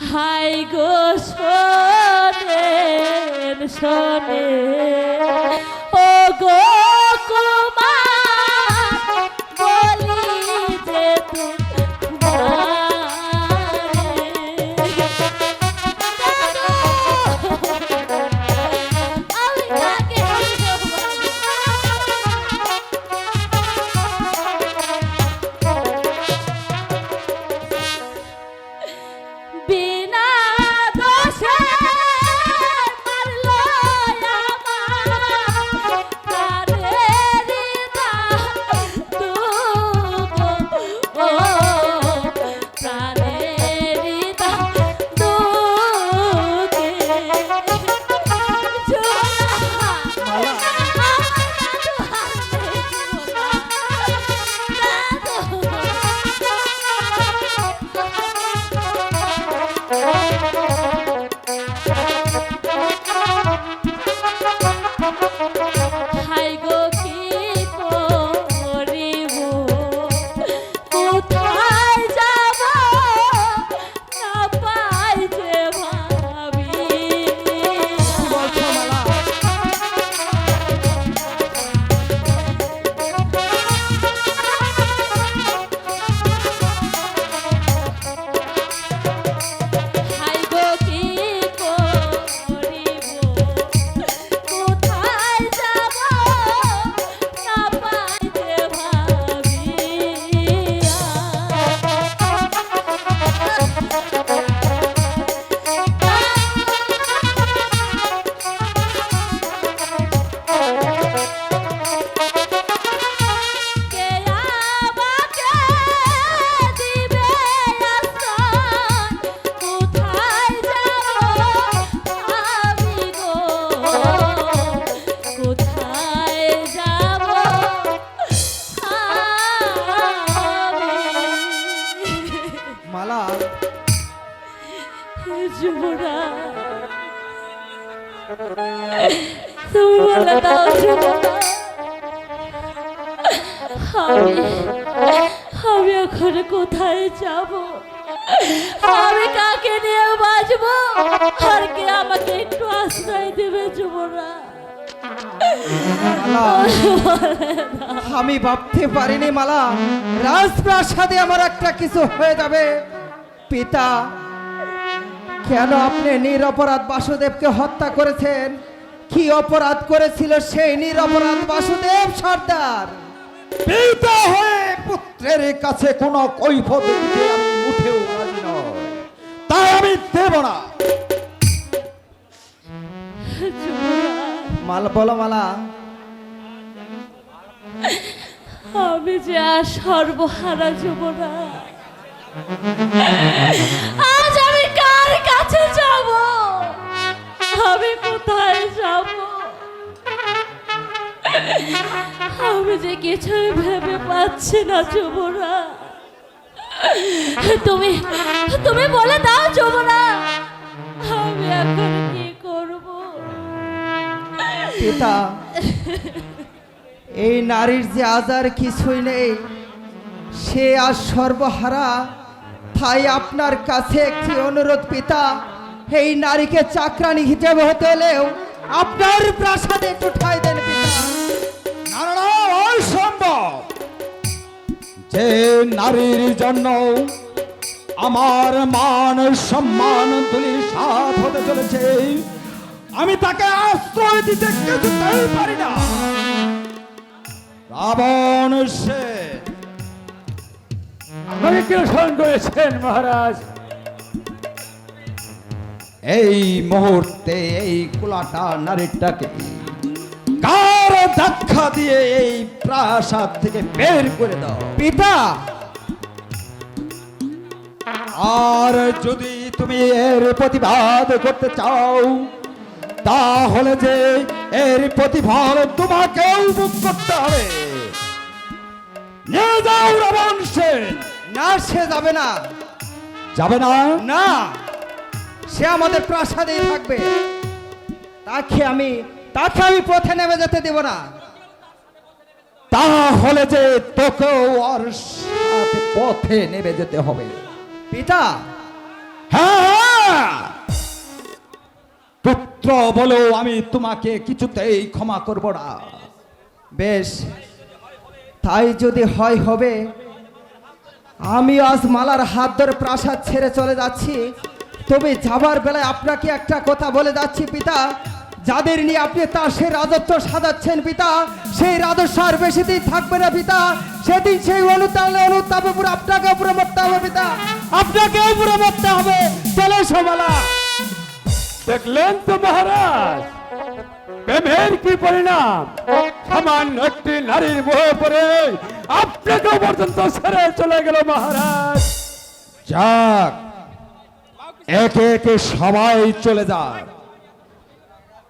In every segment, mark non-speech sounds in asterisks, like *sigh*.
High গো সোনে শোনে আমি আমি এখন কোথায় যাব? আমি কাকে নিয়ে বাঁচবো? আর কে আমাকে একটু আশ্রয় দেবে যুবরা আমি ভাবতে পারিনি মালা, রাজপ্রাসাদে আমার একটা কিছু হয়ে যাবে। পিতা কেন আপনি নিরপরাধ বাসুদেবকে হত্যা করেছেন? কি অপরাধ করেছিল সেই নিরপরাধ বাসুদেব সর্দার? পিতা হয়ে পুত্রের কাছে কোনো কৈফত দিতে আমি মুঠেও রাজি নয় তাই আমি দেব না। *laughs* মালা বলো মালা। আমি যে আর সর্বহারা যুবরা আজ আমি কার কাছে যাব? আমি কোথায় যাব? আমি যে কিছুই ভেবে পাচ্ছি না যুবরা তুমি তুমি বলে দাও যুবরা আমি এখন কি করব? পিতা, এই নারীর যে আজার কিছুই নেই, সে আজ সর্বহারা তাই আপনার কাছে একটি অনুরোধ, পিতা। এই নারীকে চাকরানি হিসেবে হতে হলেও আপনার প্রাসাদে একটু ঠাই দেন যে নারীর জন্য আমার মান, সম্মান তুলি সাথ হতে চলেছে, আমি তাকে আশ্রয় দিতে পারি না। রাবণ, সে স্মরণ করেছেন মহারাজ? এই মুহূর্তে এই কুলাটা নারীটাকে কার ধাক্কা দিয়ে এই প্রাসাদ থেকে বের করে দাও। পিতা! আর যদি তুমি এর প্রতিবাদ করতে চাও তাহলে যে এর প্রতিফল তোমাকেও ভোগ করতে হবে। নিয়ে যাও রাবণ সেন। না সে যাবে না। যাবে না? না। সে আমাদের প্রাসাদেই থাকবে। তাকে আমি তাকে আমি পথে নেমে যেতে দেব না। তাহলে যে তোকেও সাথে পথে নেমে যেতে হবে। পিতা। হ্যাঁ হ্যাঁ। পুত্র বলো আমি তোমাকে কিছুতেই ক্ষমা করব না। বেশ। তাই যদি হয় হবে। আমি আজ মালার হাত ধরে প্রাসাদ ছেড়ে চলে যাচ্ছি। তবে যাবার বেলায় আপনাকে একটা কথা বলে যাচ্ছি পিতা। যাদের নিয়ে আপনি তার সেই রাজত্ব সাজাচ্ছেন পিতা, সেই রাজস্ব আর বেশি দিন থাকবে না পিতা। সেদিন সেই অনুতাপে অনুতাপে পুরো আপনাকে উপরে মরতে হবে পিতা। আপনাকে উপরে মরতে হবে। চলে সমালা দেখলেন তো মহারাজ? প্রেমের কি পরিণাম? সামান্য একটি নারীর মোহ পরে আপনাকে পর্যন্ত সেরে চলে গেল মহারাজ। যাক, একে একে সবাই চলে যায়।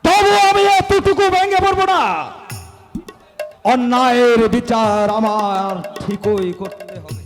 তবে আমি এতটুকু ভেঙে পড়ব না। অন্যায়ের বিচার আমার ঠিকই করতে হবে।